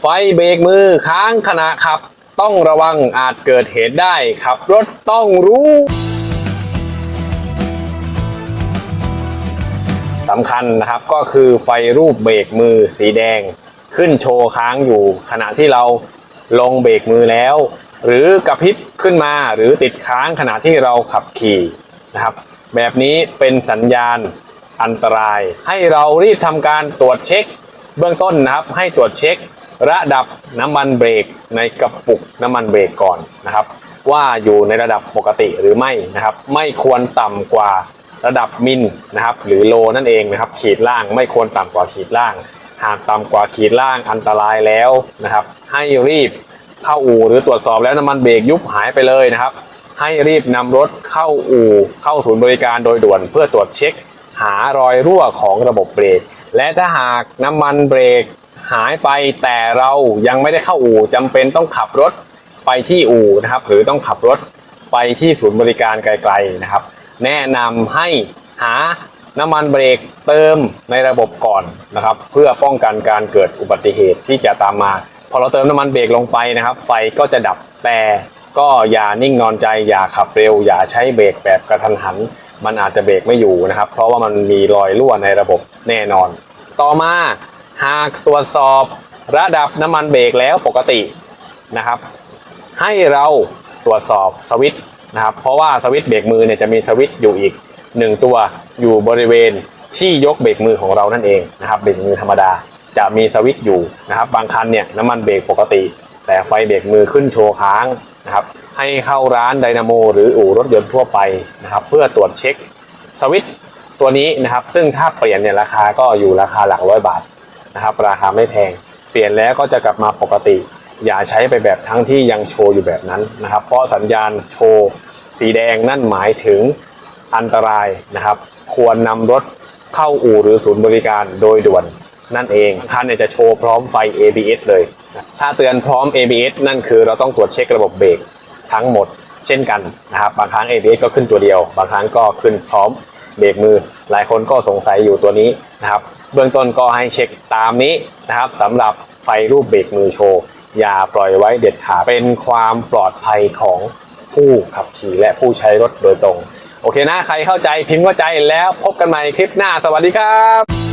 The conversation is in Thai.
ไฟเบรกมือค้างขณะขับ ต้องระวังอาจเกิดเหตุได้ ขับรถต้องรู้สำคัญนะครับก็คือไฟรูปเบรกมือสีแดง ขึ้นโชว์ค้างอยู่ ขณะที่เราลงเบรกมือแล้ว หรือกระพริบขึ้นมาหรือติดค้างขณะที่เราขับขี่นะครับ แบบนี้เป็นสัญญาณอันตราย ให้เรารีบทำการตรวจเช็ค เบื้องต้นนะครับให้ตรวจเช็ค ระดับน้ำมันเบรกในกระปุกน้ำมันเบรกก่อนนะครับ ว่าอยู่ในระดับปกติหรือไม่นะครับ ไม่ควรต่ำกว่าระดับมิลนะครับ หรือโลนั่นเองนะครับ ขีดล่างไม่ควรต่ำกว่าขีดล่าง หากต่ำกว่าขีดล่างอันตรายแล้วนะครับ ให้รีบเข้าอู่หรือตรวจสอบแล้วน้ำมันเบรกยุบหายไปเลยนะครับ ให้รีบนำรถเข้าอู่เข้าศูนย์บริการโดยด่วนเพื่อตรวจเช็ค หารอยรั่วของระบบเบรกและถ้าหากน้ำมันเบรก หายไปแต่เรายังไม่ได้เข้าอู่จำเป็นต้องขับรถไปที่อู่นะครับ หรือต้องขับรถไปที่ศูนย์บริการไกลๆนะครับ แนะนำให้หาน้ำมันเบรกเติมในระบบก่อนนะครับ เพื่อป้องกันการเกิดอุบัติเหตุที่จะตามมา พอเราเติมน้ำมันเบรกลงไปนะครับ ไฟก็จะดับแต่ก็อย่านิ่งนอนใจอย่าขับเร็ว อย่าใช้เบรกแบบกระทันหัน มันอาจจะเบรกไม่อยู่นะครับ เพราะว่ามันมีรอยรั่วในระบบแน่นอน ต่อมา หากตรวจสอบระดับน้ำมันเบรกแล้วปกตินะครับ ให้เราตรวจสอบสวิตช์นะครับ เพราะว่าสวิตช์เบรกมือเนี่ยจะมีสวิตช์อยู่อีกหนึ่งตัวอยู่บริเวณที่ยกเบรกมือของเรานั่นเองนะครับเบรกมือธรรมดาจะมีสวิตช์อยู่นะครับบางคันเนี่ยน้ำมันเบรกปกติ แต่ไฟเบรกมือขึ้นโชว์ค้างนะครับให้เข้าร้านไดนาโมหรืออู่รถยนต์ทั่วไปนะครับเพื่อตรวจเช็คสวิตช์ตัวนี้นะครับซึ่งถ้าเปลี่ยนเนี่ยราคาก็อยู่ราคาหลักร้อยบาท นะครับราคาไม่แพง เปลี่ยนแล้วก็จะกลับมาปกติ อย่าใช้ไปแบบทั้งที่ยังโชว์อยู่แบบนั้นนะครับ เพราะสัญญาณโชว์สีแดงนั่นหมายถึงอันตรายนะครับ ควรนำรถเข้าอู่หรือศูนย์บริการโดยด่วนนั่นเองคันเนี่ยจะโชว์พร้อมไฟ ABS เลย ถ้าเตือนพร้อม ABS นั่นคือเราต้องตรวจเช็คระบบเบรกทั้งหมดเช่นกันนะครับบางครั้ง ABS ก็ขึ้นตัวเดียว บางครั้งก็ขึ้นพร้อม เบรกมือ หลายคนก็สงสัยอยู่ตัวนี้นะครับ เบื้องต้นก็ให้เช็คตามนี้นะครับสำหรับไฟรูปเบรกมือโชว์ อย่าปล่อยไว้เด็ดขาดเป็นความปลอดภัยของผู้ขับขี่และผู้ใช้รถโดยตรง โอเคนะ ใครเข้าใจพิมพ์เข้าใจแล้วพบกันใหม่คลิปหน้าสวัสดีครับ